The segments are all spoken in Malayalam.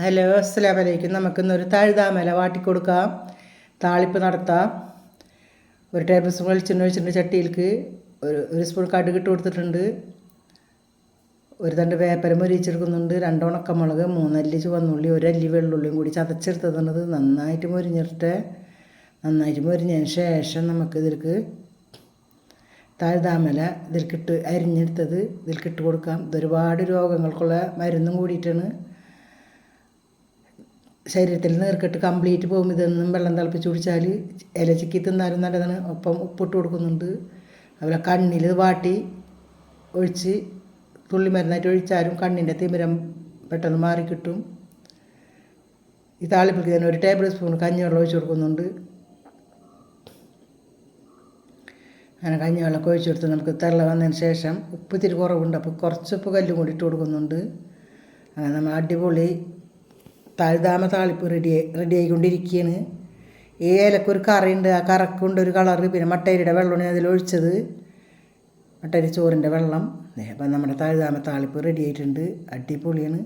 ഹലോ അസ്സലാം വലൈക്കും നമുക്കിന്നൊരു വാട്ടി കൊടുക്കാം താളിപ്പ് നടത്താം. ഒരു ടേബിൾ സ്പൂൺ വെളിച്ചെണ്ണ ഒഴിച്ചിട്ടുണ്ട് ചട്ടിയിലേക്ക്. ഒരു ഒരു സ്പൂൺ കടുക് ഇട്ട് കൊടുത്തിട്ടുണ്ട്. ഒരു തണ്ട് വേപ്പരം മൊരിച്ചെടുക്കുന്നുണ്ട് രണ്ട് ഉണക്കമുളക് മൂന്നല്ലി ചുവന്നുള്ളി ഒരല്ലി വെള്ളുള്ളിയും കൂടി ചതച്ചെടുത്തത് നന്നായിട്ട് മൊരിഞ്ഞിട്ട് നന്നായിട്ട് മൊരിഞ്ഞതിന് ശേഷം നമുക്ക് ഇതിലേക്ക് താഴ്താമല ഇതിൽക്കിട്ട് അരിഞ്ഞെടുത്തത് ഇതിൽക്കിട്ട് കൊടുക്കാം. ഇതൊരുപാട് രോഗങ്ങൾക്കുള്ള മരുന്നും കൂടിയിട്ടാണ്. ശരീരത്തിൽ നീർക്കെട്ട് കംപ്ലീറ്റ് പോകും. ഇതൊന്നും വെള്ളം തിളപ്പിച്ച് കുടിച്ചാൽ ഇല ചിക്കി തിന്നാലും നല്ലതാണ്. ഒപ്പം ഉപ്പിട്ട് കൊടുക്കുന്നുണ്ട്. അതുപോലെ കണ്ണിൽ വാട്ടി ഒഴിച്ച് തുള്ളി മരുന്നായിട്ട് ഒഴിച്ചാലും കണ്ണിന്റെ തിമിരം പെട്ടെന്ന് മാറിക്കിട്ടും ഈ താളിപ്പിക്ക് തന്നെ ഒരു ടേബിൾ സ്പൂൺ കഞ്ഞിവെള്ളം ഒഴിച്ച് കൊടുക്കുന്നുണ്ട്. അങ്ങനെ കഞ്ഞിവെള്ളമൊക്കെ ഒഴിച്ച് കൊടുത്ത് നമുക്ക് തെള്ള വന്നതിന് ശേഷം ഉപ്പ് ഇത്തിരി കുറവുണ്ട്. അപ്പോൾ കുറച്ച് ഉപ്പ് കല്ലും കൂടി ഇട്ട് കൊടുക്കുന്നുണ്ട്. അങ്ങനെ നമ്മൾ അടിപൊളി തഴുതാമ താളിപ്പ് റെഡി റെഡി ആയിക്കൊണ്ടിരിക്കുകയാണ് ഈ ഏലക്കൊരു കറിയുണ്ട്. ആ കറക്കുണ്ട് ഒരു കളറ്. പിന്നെ മട്ടരിയുടെ വെള്ളമാണ് അതിലൊഴിച്ചത് മട്ടരി ചോറിന്റെ വെള്ളം. അപ്പം നമ്മുടെ താഴ്താമ താളിപ്പ് റെഡി ആയിട്ടുണ്ട്. അടിപൊളിയാണ്.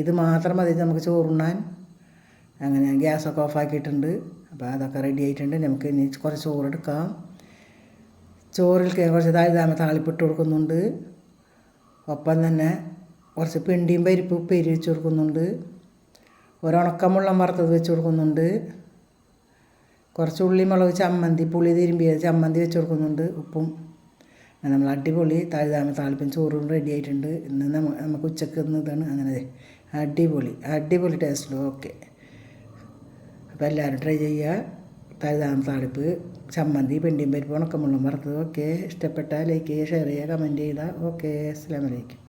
ഇത് മാത്രം മതി നമുക്ക് ചോറുണ്ണാൻ. അങ്ങനെ ഗ്യാസൊക്കെ ഓഫാക്കിയിട്ടുണ്ട്. അപ്പോൾ അതൊക്കെ റെഡി ആയിട്ടുണ്ട്. നമുക്ക് ഇനി കുറച്ച് ചോറെടുക്കാം. ചോറിൽ കുറച്ച് താഴ്താമ താളിപ്പിട്ട് കൊടുക്കുന്നുണ്ട്. ഒപ്പം തന്നെ കുറച്ച് പിണ്ടിയും പരിപ്പ് ഉപ്പേരി വെച്ച് കൊടുക്കുന്നുണ്ട്. ഒരണക്കമുള്ളം വറുത്തത് വെച്ച് കൊടുക്കുന്നുണ്ട്. കുറച്ച് ഉള്ളി മുളക് ചമ്മന്തി പുളി തിരുമ്പിയ ചമ്മന്തി വെച്ച് കൊടുക്കുന്നുണ്ട് ഉപ്പും. നമ്മൾ അടിപൊളി താഴ്താമ താളിപ്പും ചോറും റെഡി ആയിട്ടുണ്ട്. ഇന്ന് നമുക്ക് ഉച്ചയ്ക്ക് ഇന്നതാണ് അങ്ങനെ അടിപൊളി അടിപൊളി ടേസ്റ്റ് ഓക്കെ അപ്പോൾ എല്ലാവരും ട്രൈ ചെയ്യുക. താഴ്താമ താളിപ്പ് ചമ്മന്തി പെണ്ടിയും പരിപ്പ് ഉണക്കമുള്ളം വറുത്തത്. ഓക്കെ ഇഷ്ടപ്പെട്ടാൽ ലൈക്ക് ചെയ്യുക ഷെയർ ചെയ്യുക കമന്റ് ചെയ്യുക. ഓക്കെ അസ്സാം വലൈക്കും